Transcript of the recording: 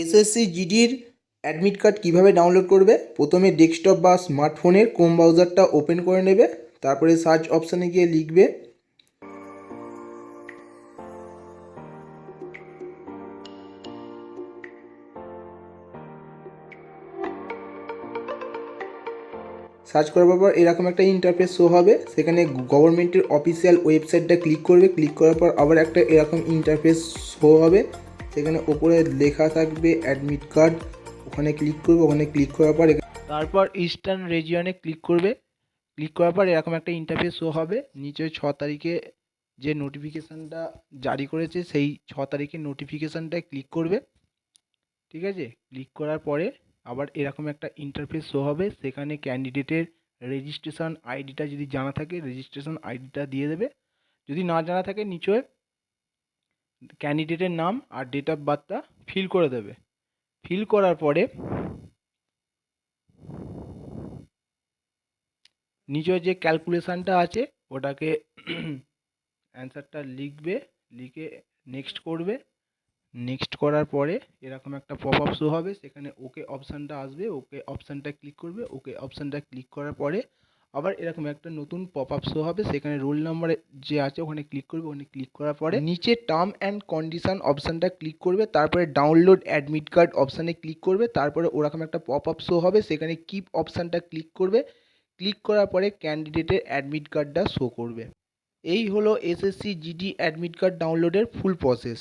SSC জিডির admit card কীভাবে download করবে? প্রথমে ডেস্কটপ বা স্মার্টফোনের ক্রোম ব্রাউজারটা ওপেন করে নেবে, তারপরে সার্চ অপশানে গিয়ে লিখবে। সার্চ করার পর এরকম একটা ইন্টারফেস শো হবে, সেখানে গভর্নমেন্টের অফিসিয়াল ওয়েবসাইটটা ক্লিক করবে ক্লিক করার পর আবার একটা এরকম ইন্টারফেস শো হবে। সেখানে ওপরে লেখা থাকবে অ্যাডমিট কার্ড ওখানে ক্লিক করবে, ওখানে ক্লিক করার পর তারপর ইস্টার্ন রেজিয়নে ক্লিক করবে। ক্লিক করার পর এরকম একটা ইন্টারফেস শো হবে। নিচে ছ তারিখে যে নোটিফিকেশানটা জারি করেছে, সেই ছ তারিখের নোটিফিকেশানটায় ক্লিক করবে। ঠিক আছে? ক্লিক করার পরে আবার এরকম একটা ইন্টারফেস শো হবে। সেখানে ক্যান্ডিডেটের রেজিস্ট্রেশন আইডিটা যদি জানা থাকে রেজিস্ট্রেশন আইডিটা দিয়ে দেবে। যদি না জানা থাকে নিচে ক্যান্ডিডেটের নাম আর ডেট অফ বার্থটা ফিল করে দেবে। ফিল করার পরে নিচে যে ক্যালকুলেশানটা আছে, ওটাকে অ্যান্সারটা লিখবে, লিখে নেক্সট করবে। নেক্সট করার পরে এরকম একটা পপ আপ শো হবে, সেখানে ওকে অপশানটা আসবে ওকে অপশানটা ক্লিক করবে ওকে অপশানটা ক্লিক করার পরে আবার এরকম একটা নতুন পপ আপ শো হবে, সেখানে রোল নাম্বার যে আছে ওখানে ক্লিক করবে, ওখানে ক্লিক করার পরে নিচে টার্ম অ্যান্ড কন্ডিশন অপশানটা ক্লিক করবে, তারপরে ডাউনলোড অ্যাডমিট কার্ড অপশানে ক্লিক করবে, তারপরে ওরকম একটা পপ আপ শো হবে, সেখানে কিপ অপশানটা ক্লিক করবে ক্লিক করার পরে ক্যান্ডিডেটের অ্যাডমিট কার্ডটা শো করবে। এই হলো এসএসসি জিডি অ্যাডমিট কার্ড ডাউনলোডের ফুল প্রসেস